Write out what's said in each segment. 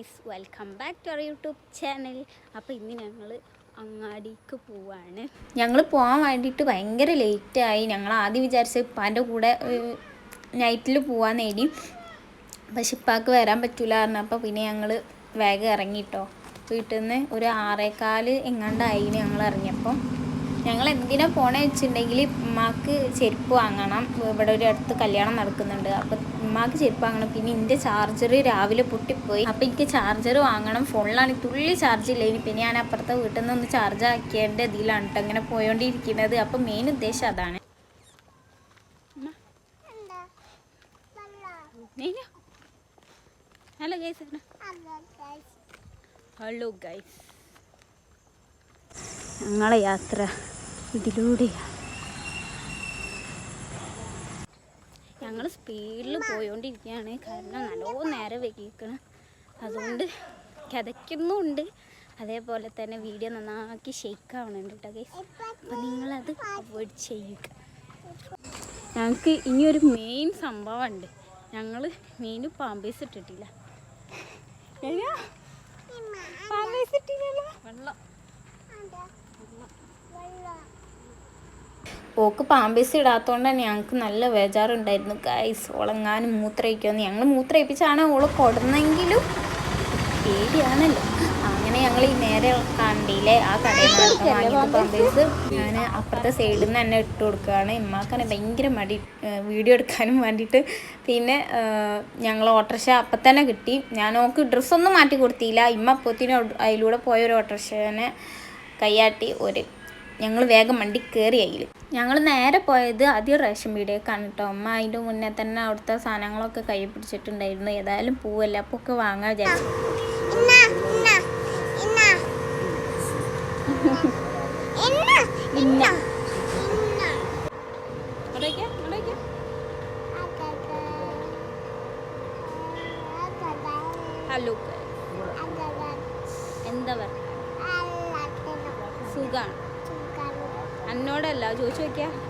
Guys welcome back to our YouTube channel അപ്പോൾ ഇന്ന് ഞങ്ങൾ അങ്ങാടിക്ക് പോവാണ്. ഞങ്ങൾ പോകാൻ വേണ്ടിയിട്ട് ഭയങ്കര ലേറ്റായി ഞങ്ങൾ ആദ്യം വിചാരിച്ച ഇപ്പാന്റെ കൂടെ നൈറ്റിൽ പോവാൻ നേടി. പക്ഷെ ഇപ്പാക്ക് വരാൻ പറ്റൂല പറഞ്ഞപ്പോൾ പിന്നെ ഞങ്ങൾ വേഗം ഇറങ്ങിട്ടോ. വീട്ടിൽ നിന്ന് ഒരു ആറേക്കാൽ എങ്ങാണ്ടായി ഞങ്ങൾ ഇറങ്ങിയപ്പോൾ ഞങ്ങൾ എന്തിനാ പോണേ വെച്ചിട്ടുണ്ടെങ്കിൽ ഉമ്മാക്ക് ചെരുപ്പ് വാങ്ങണം. ഇവിടെ ഒരു അടുത്ത് കല്യാണം നടക്കുന്നുണ്ട്. അപ്പം ഉമ്മാക്ക് ചെരുപ്പ് വാങ്ങണം. പിന്നെ എന്റെ ചാർജർ രാവിലെ പൊട്ടിപ്പോയി. അപ്പം എനിക്ക് ചാർജർ വാങ്ങണം. ഫോണിലാണ്. തുള്ളി ചാർജ് ഇല്ല ഇനി പിന്നെ ഞാൻ അപ്പുറത്തെ വീട്ടിൽ നിന്ന് ഒന്ന് ചാർജ് ആക്കിയതിന്റെ ഇതിലാണ് കേട്ടോ അങ്ങനെ പോയോണ്ടിരിക്കുന്നത് അപ്പം മെയിൻ ഉദ്ദേശം അതാണ്. ഹലോ ഗൈസ് ഹലോ ഗൈസ് ഞങ്ങളെ യാത്ര. ഇതിലൂടെയാണ്. ഞങ്ങൾ സ്പീഡിൽ പോയോണ്ടിരിക്കുകയാണ് കാരണം നല്ലോ നേരം വൈകിക്കണം അതുകൊണ്ട് കിതയ്ക്കുന്നുണ്ട്. അതേപോലെ തന്നെ വീഡിയോ നന്നാക്കി ഷെയ്ക്ക് ആവണുണ്ട് കേട്ടോ ഗൈസ് അപ്പം നിങ്ങളത് അവോയ്ഡ് ചെയ്യുക. ഞങ്ങൾക്ക് ഇനി ഒരു മെയിൻ സംഭവമുണ്ട് ഞങ്ങൾ മീൻ പാമ്പേസ് ഇട്ടിട്ടില്ല? പാമ്പേഴ്സ് ഇട്ടില്ലല്ലോ? വെള്ളം. ഓക്ക് പാമ്പേസ് ഇടാത്തതുകൊണ്ട് തന്നെ ഞങ്ങൾക്ക് നല്ല ബേജാറുണ്ടായിരുന്നു ഗൈസ് ഓളെങ്ങാനും മൂത്രയിക്കുമെന്ന് ഞങ്ങൾ മൂത്രയിപ്പിച്ചാണ് ഓൾ കൊടുന്നെങ്കിലും പേടിയാണല്ലോ. അങ്ങനെ ഞങ്ങൾ ഈ നേരെ കണ്ടിയിലെ ആ കടയിൽ നിന്ന് ഞാൻ അപ്പുറത്തെ സൈഡിൽ നിന്ന് തന്നെ ഇട്ട് കൊടുക്കുകയാണ്. ഇമ്മാക്കാനെ ഭയങ്കര മടി വീഡിയോ എടുക്കാനും വേണ്ടിയിട്ട് പിന്നെ ഞങ്ങൾ ഓട്ടർഷ അപ്പം തന്നെ കിട്ടി. ഞാൻ ഓക്ക് ഡ്രസ്സൊന്നും മാറ്റി കൊടുത്തില്ല. ഇമ്മ അപ്പത്തിന് അതിലൂടെ പോയ ഒരു ഓട്ടർഷനെ കയ്യാട്ടി ഒരു ഞങ്ങൾ വേഗം വണ്ടി കയറി അതിൽ ഞങ്ങൾ നേരെ പോയത് ആദ്യം റേഷൻ പീടിയേക്കാണ് കേട്ടോ. അമ്മ അതിന്റെ മുന്നേ തന്നെ അവിടുത്തെ സാധനങ്ങളൊക്കെ കൈ പിടിച്ചിട്ടുണ്ടായിരുന്നു. ഏതായാലും പൂവല്ല അപ്പോൾ ഒക്കെ വാങ്ങാൻ വിചാരിച്ചു.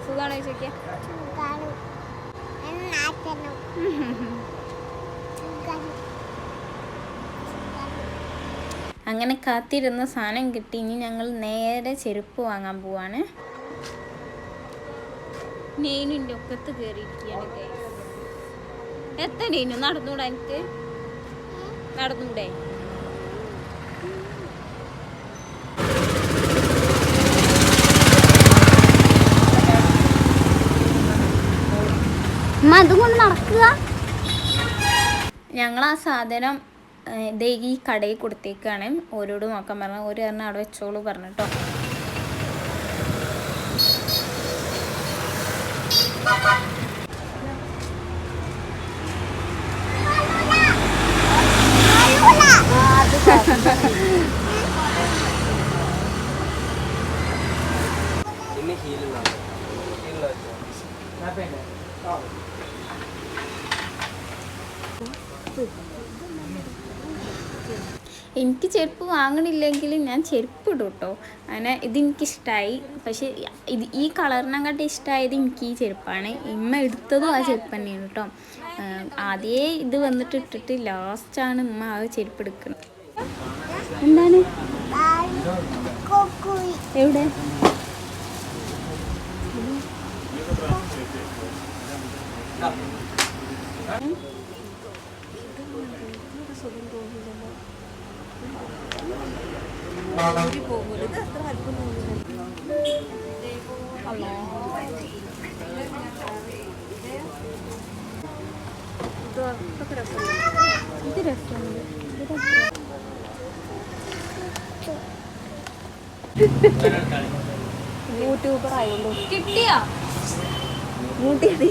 സുഖാണോ ചോദിച്ചു അങ്ങനെ കാത്തിരുന്ന സാധനം കിട്ടി. ഇനി ഞങ്ങൾ നേരെ ചെരുപ്പ് വാങ്ങാൻ പോവാണ്. നെയ്നിന്റെ ഒക്കത്ത് കയറിയിരിക്കുകയാണ്. എത്ര നെയ്നു? നടന്നൂടാ എനിക്ക്. നടന്നൂടെ? അതുകൊണ്ട് നടക്കുക. ഞങ്ങൾ ആ സാധനം ദേ ഈ കടയിൽ കൊടുത്തേക്കാണ്. ഓരോട് നോക്കാൻ പറഞ്ഞു. ഒരു കാരണം അവിടെ വെച്ചോളൂ പറഞ്ഞിട്ടോ. പിന്നെ ഹീലുള്ള ഹീലുള്ള എനിക്ക് ചെരുപ്പ് വാങ്ങണില്ലെങ്കിൽ ഞാൻ ചെരുപ്പ് ഇടും കേട്ടോ അങ്ങനെ ഇതെനിക്കിഷ്ടമായി പക്ഷെ ഇത് ഈ കളറിനങ്ങട്ട് ഇഷ്ടമായത് എനിക്ക് ഈ ചെരുപ്പാണ്. ഇമ്മ എടുത്തതും ആ ചെരുപ്പ് തന്നെയാണ് കേട്ടോ ആദ്യേ ഇത് വന്നിട്ട് ഇട്ടിട്ട് ലാസ്റ്റാണ് ഇമ്മ ആ ചെരുപ്പ് എടുക്കുന്നത് എന്താണ്? എവിടെ? ഇത് രസമുണ്ട് ഇത് രസം. യൂട്യൂബർ ആയുള്ളൂ കിട്ടിയോ ശരിയാക്കി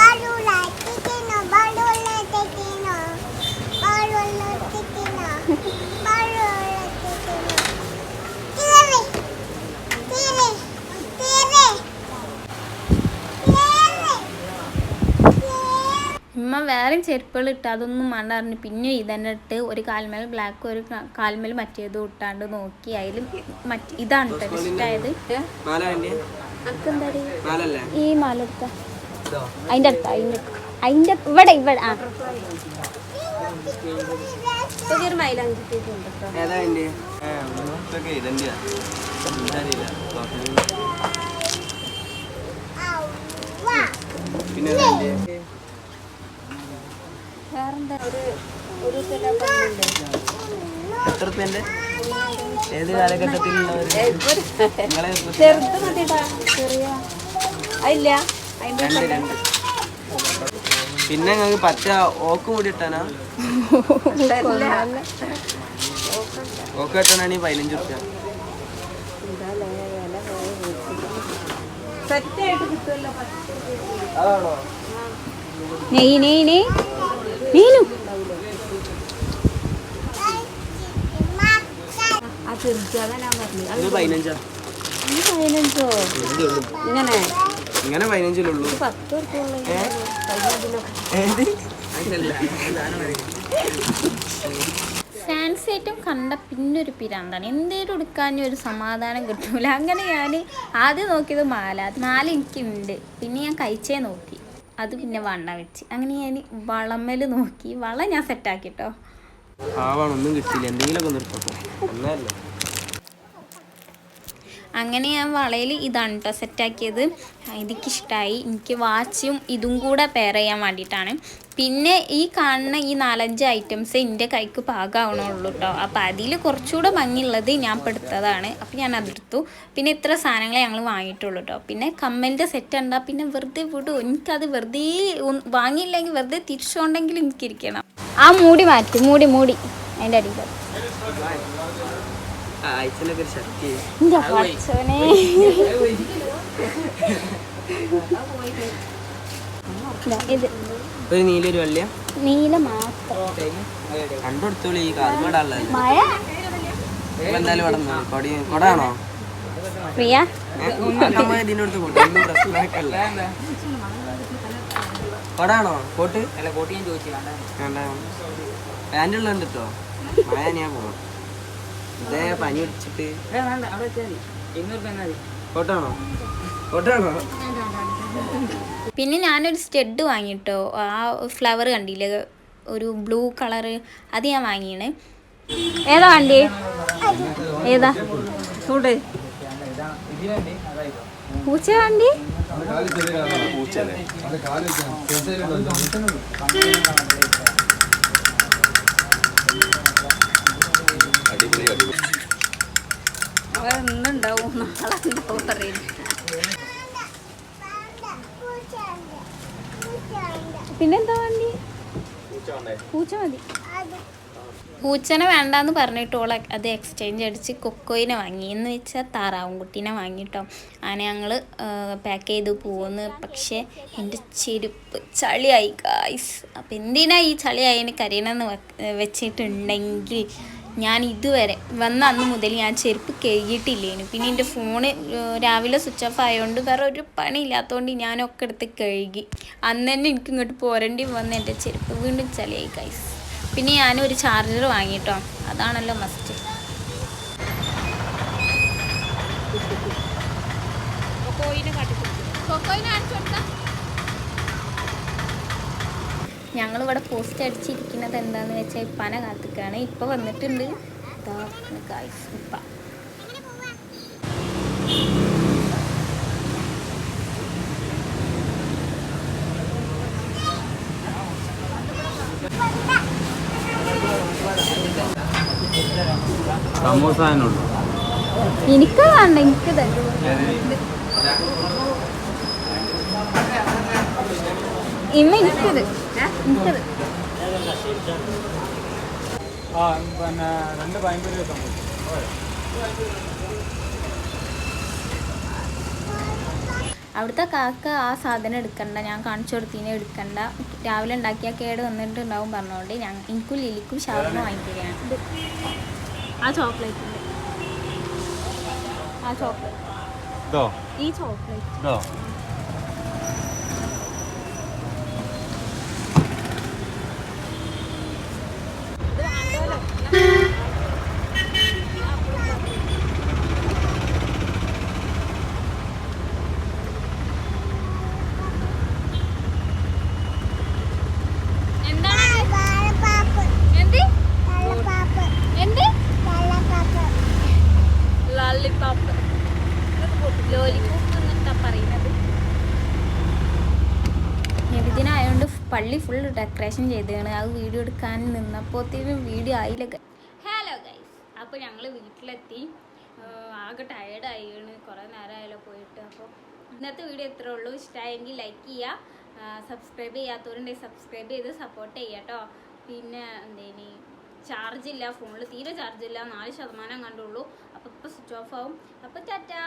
ഞാൻ വേറെ ചെരുപ്പുകൾ ഇട്ട് അതൊന്നും വേണ്ട പറഞ്ഞു പിന്നെ ഇതന്നെ ഇട്ട് ഒരു കാൽമേൽ ബ്ലാക്ക് ഒരു കാൽമേൽ മറ്റേതും ഇട്ടാണ്ട് നോക്കി അതിൽ മറ്റ് ഇതാണ് കേട്ടോ ഇഷ്ടമായത് ഈ മാല എടുത്ത അതിന്റെ അടുത്ത അതിന്റെ അതിന്റെ ഇവിടെ ഇവിടെ ആ. പുതിയൊരു മൈലാഞ്ചി പിന്നെ ഏതാ ഒരു ഒരു എത്ര ഏത് ചെറുത് മതിടാ ചെറിയ അതില്ല പിന്നെ ഞങ്ങൾക്ക് പച്ച ഓക്ക് കൂടി ഇട്ടാനാ? ഓക്ക് ഈ പതിനഞ്ച് റുപ്യ സെറ്റ് ആയിട്ട് കിട്ടുമല്ലോ നെയ് നെയ് നെയ്. നീനു ആ ചെറുത് ഞാൻ പറഞ്ഞത് പതിനഞ്ചാ. ഇങ്ങനെ? ഇങ്ങനെ പതിനഞ്ചിലുള്ളൂ ഫാൻസി ഐറ്റം കണ്ട പിന്നെ ഒരു പിരാന്താണ്. എന്തേലും എടുക്കാനും ഒരു സമാധാനം കിട്ടൂല. അങ്ങനെ ഞാൻ ആദ്യം നോക്കിയത് മാല. മാല എനിക്കുണ്ട്. പിന്നെ ഞാൻ കഴിച്ചേ നോക്കി. അത് പിന്നെ വണ്ണ വെച്ച്. അങ്ങനെ ഞാൻ വളമ്മൽ നോക്കി. വള ഞാൻ സെറ്റാക്കി കേട്ടോ പാവാണ് ഒന്നും കിട്ടിയില്ല. എന്തെങ്കിലുമൊക്കെ ഒന്ന് അങ്ങനെ ഞാൻ വളയിൽ ഇതാണ് കേട്ടോ സെറ്റാക്കിയത് എനിക്കിഷ്ടമായി എനിക്ക് വാച്ചും ഇതും കൂടെ പെയർ ചെയ്യാൻ വേണ്ടിയിട്ടാണ്. പിന്നെ ഈ കാണുന്ന ഈ നാലഞ്ച് ഐറ്റംസ് എന്റെ കൈക്ക് പാകമാവണുള്ളൂ കേട്ടോ അപ്പോൾ അതിൽ കുറച്ചുകൂടെ ഭംഗിയുള്ളത് ഞാൻ പെടുത്തതാണ് അപ്പോൾ ഞാൻ അതെടുത്തു പിന്നെ ഇത്ര സാധനങ്ങളെ ഞങ്ങൾ വാങ്ങിയിട്ടുള്ളൂ കേട്ടോ പിന്നെ കമ്മലിന്റെ സെറ്റ് ഉണ്ടാ പിന്നെ വെറുതെ വിടും. എനിക്കത് വെറുതെ വാങ്ങിയില്ലെങ്കിൽ വെറുതെ തിരിച്ചുകൊണ്ടെങ്കിലും എനിക്കിരിക്കണം. ആ മൂടി മാറ്റി. മൂടി മൂടി. അതിന്റെ അടിയിൽ എന്റെ ഇത് ഒരു നീലൊരു വെള്ളിയ? നീല മാത്രം. കണ്ടെടുത്തോളൂ ഈ കാൽമേടാളല്ലേ മഴ. എന്തായാലും ഇവിടെ നിന്ന് കൊടി കൊടാണോ? പ്രിയ? ഇതിനടുത്ത് കൊടാണോ? കോട്ട് അല്ല കോട്ട് ഞാൻ ചോദിച്ചു. വേണ്ട. പാന്റ് ഉള്ളത് കേട്ടോ മഴ ഞാൻ പോകണം ഇതേ പനി പിടിച്ചിട്ട്. കോട്ടാണോ കോട്ടാണോ പിന്നെ ഞാനൊരു സ്റ്റെഡ് വാങ്ങിട്ടോ. ആ ഫ്ലവർ കണ്ടില്ലേ? ഒരു ബ്ലൂ കളർ അത് ഞാൻ വാങ്ങിയാണ്. ഏതാ വണ്ടി? ഏതാ? ചൂട് പൂച്ച വണ്ടി? അവരെന്നുണ്ടാവും നാളെ ഉണ്ടാവും അറിയില്ല. പിന്നെന്താ വണ്ടി? പൂച്ച മതി. പൂച്ചനെ വേണ്ടാന്ന് പറഞ്ഞിട്ട് ഓളെ അത് എക്സ്ചേഞ്ച് അടിച്ച് കൊക്കോയിനെ വാങ്ങി. എന്ന് വെച്ചാൽ താറാവും കുട്ടീനെ വാങ്ങിട്ടോ അങ്ങനെ ഞങ്ങൾ പാക്ക് ചെയ്ത് പോകുന്നു പക്ഷേ എന്റെ ചെരുപ്പ് ചളിയായി ഗായ്സ് അപ്പം എന്തിനാ ഈ ചളിയായി കരയണമെന്ന് വെ- വെച്ചിട്ടുണ്ടെങ്കിൽ? ഞാൻ ഇതുവരെ വന്ന അന്ന് മുതൽ ഞാൻ ചെരുപ്പ് കഴുകിയിട്ടില്ലേനു. പിന്നെ എന്റെ ഫോണ് രാവിലെ സ്വിച്ച് ഓഫ് ആയതുകൊണ്ട് വേറെ ഒരു പണി ഇല്ലാത്തതുകൊണ്ട് ഞാനൊക്കെ എടുത്ത് കഴുകി. അന്ന് തന്നെ എനിക്ക് ഇങ്ങോട്ട് പോരേണ്ടി വന്ന് എന്റെ ചെരുപ്പ് വീണ്ടും ചളിയായി കൈസ് പിന്നെ ഞാനൊരു ചാർജർ വാങ്ങിട്ടോ. അതാണല്ലോ മസ്റ്റ് ഞങ്ങളിവിടെ പോസ്റ്റ് അടിച്ചിരിക്കുന്നത് എന്താണെന്ന് വെച്ചാൽ ഇപ്പന കാത്തിക്കാണ്. ഇപ്പം വന്നിട്ടുണ്ട്. ഗായ്സ് ഇപ്പ. സമോസ എനിക്ക് വേണ്ട എനിക്ക് എനിക്കത് എനിക്കത്. ആ പിന്നെ രണ്ട് ഭയങ്കര അവിടുത്തെ കാക്ക ആ സാധനം എടുക്കണ്ട ഞാൻ കാണിച്ചു കൊടുത്തീനെ എടുക്കണ്ട. രാവിലെ ഉണ്ടാക്കിയ കേട് വന്നിട്ടുണ്ടാവും പറഞ്ഞുകൊണ്ട് ഞാൻ എനിക്കും ലിലിക്കും ഷവർമ വാങ്ങിക്കുകയാണ്. ആ ചോക്ലേറ്റ് ആ ചോക്ലേറ്റ്. ഈ ചോക്ലേറ്റ്. പള്ളി ഫുൾ ഡെക്കറേഷൻ ചെയ്തതാണ് അത് വീഡിയോ എടുക്കാൻ നിന്നപ്പോഴത്തേക്കും വീഡിയോ ആയില്ല. ഹലോ ഗൈസ് അപ്പോൾ ഞങ്ങൾ വീട്ടിലെത്തി. ആകെ ടയേർഡായിണ് കുറേ നേരമായാലോ പോയിട്ട്. അപ്പോൾ ഇന്നത്തെ വീഡിയോ ഇത്രേ ഉള്ളൂ. ഇഷ്ടമായെങ്കിൽ ലൈക്ക് ചെയ്യുക സബ്സ്ക്രൈബ് ചെയ്യാത്തവരുണ്ടെങ്കിൽ സബ്സ്ക്രൈബ് ചെയ്ത് സപ്പോർട്ട് ചെയ്യുക കേട്ടോ പിന്നെ എന്തേനി? ചാർജ് ഇല്ല. ഫോണിൽ തീരെ ചാർജ് ഇല്ല. നാല് ശതമാനം കണ്ടുള്ളൂ. അപ്പോൾ ഇപ്പോൾ സ്വിച്ച് ഓഫ് ആവും. അപ്പോൾ ടാറ്റാ.